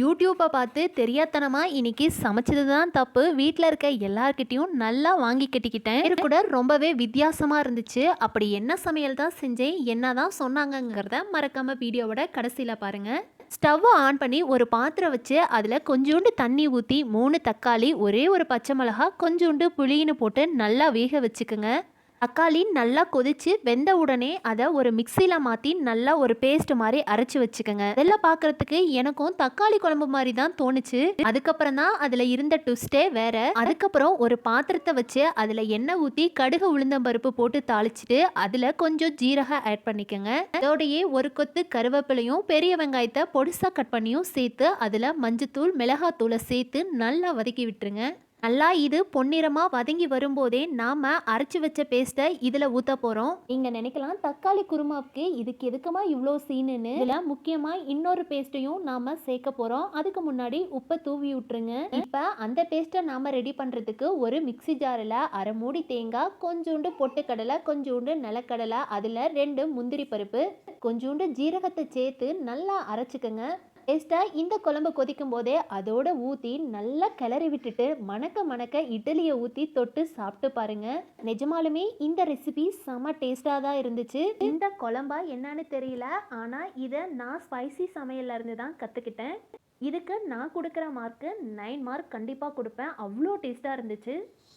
யூடியூப்பை பார்த்து தெரியாத்தனமாக இன்னைக்கு சமைச்சது தான் தப்பு. வீட்டில் இருக்க எல்லார்கிட்டையும் நல்லா வாங்கி கட்டிக்கிட்டேன். இது கூட ரொம்பவே வித்தியாசமாக இருந்துச்சு. அப்படி என்ன சமையல் தான் செஞ்சேன் என்ன தான் சொன்னாங்கங்கிறத மறக்காமல் வீடியோவோட கடைசியில் பாருங்கள் ஸ்டவ்வை ஆன் பண்ணி ஒரு பாத்திரம் வச்சு அதில் கொஞ்சோண்டு தண்ணி ஊற்றி மூணு தக்காளி ஒரே ஒரு பச்சை மிளகா கொஞ்சோண்டு புளின்னு போட்டு நல்லா வேக வச்சுக்கோங்க. தக்காளி நல்லா கொதிச்சு வெந்த உடனே அதை ஒரு மிக்சியில் மாற்றி நல்லா ஒரு பேஸ்ட் மாதிரி அரைச்சி வச்சுக்கோங்க. இதெல்லாம் பார்க்கறதுக்கு எனக்கும் தக்காளி குழம்பு மாதிரி தான் தோணுச்சு. அதுக்கப்புறம் தான் அதில் இருந்த ட்விஸ்டே வேற. அதுக்கப்புறம் ஒரு பாத்திரத்தை வச்சு அதில் எண்ணெய் ஊற்றி கடுகு உளுந்தம்பருப்பு போட்டு தாளிச்சிட்டு அதில் கொஞ்சம் ஜீரகம் ஆட் பண்ணிக்கோங்க. அதோடையே ஒரு கொத்து கருவேப்பிலையும் பெரிய வெங்காயத்தை பொடிசாக கட் பண்ணியும் சேர்த்து அதில் மஞ்சத்தூள் மிளகாத்தூளை சேர்த்து நல்லா வதக்கி விட்டுருங்க. நல்லா இது பொன்னிறமாக வதங்கி வரும்போதே நாம் அரைச்சி வச்ச பேஸ்ட்டை இதில் ஊற்ற போகிறோம் நீங்கள் நினைக்கலாம் தக்காளி குருமாவுக்கு இதுக்கு எதுக்குமா இவ்வளோ சீனுன்னு. இதில் முக்கியமாக இன்னொரு பேஸ்ட்டையும் நாம் சேர்க்க போகிறோம் அதுக்கு முன்னாடி உப்பை தூவி விட்டுருங்க. இப்போ அந்த பேஸ்ட்டை நாம் ரெடி பண்ணுறதுக்கு ஒரு மிக்ஸி ஜாரில் அரை மூடி தேங்காய் கொஞ்சோண்டு பொட்டுக்கடலை கொஞ்சோண்டு நிலக்கடலை அதில் ரெண்டு முந்திரி பருப்பு கொஞ்சோண்டு ஜீரகத்தை சேர்த்து நல்லா அரைச்சிக்கோங்க. டேஸ்ட்டாக இந்த குழம்பு கொதிக்கும் போதே அதோட ஊற்றி நல்லா கிளறி விட்டுட்டு மணக்க மணக்க இட்லியை ஊற்றி தொட்டு சாப்பிட்டு பாருங்க. நிஜமாலுமே இந்த ரெசிபி செம டேஸ்டாக தான் இருந்துச்சு. இந்த குழம்பா என்னன்னு தெரியல. ஆனால் இதை நான் ஸ்பைசி சமையல்ல இருந்து தான் கற்றுக்கிட்டேன் இதுக்கு நான் கொடுக்குற மார்க்கு நைன் மார்க் கண்டிப்பாக கொடுப்பேன். அவ்வளோ டேஸ்ட்டாக இருந்துச்சு.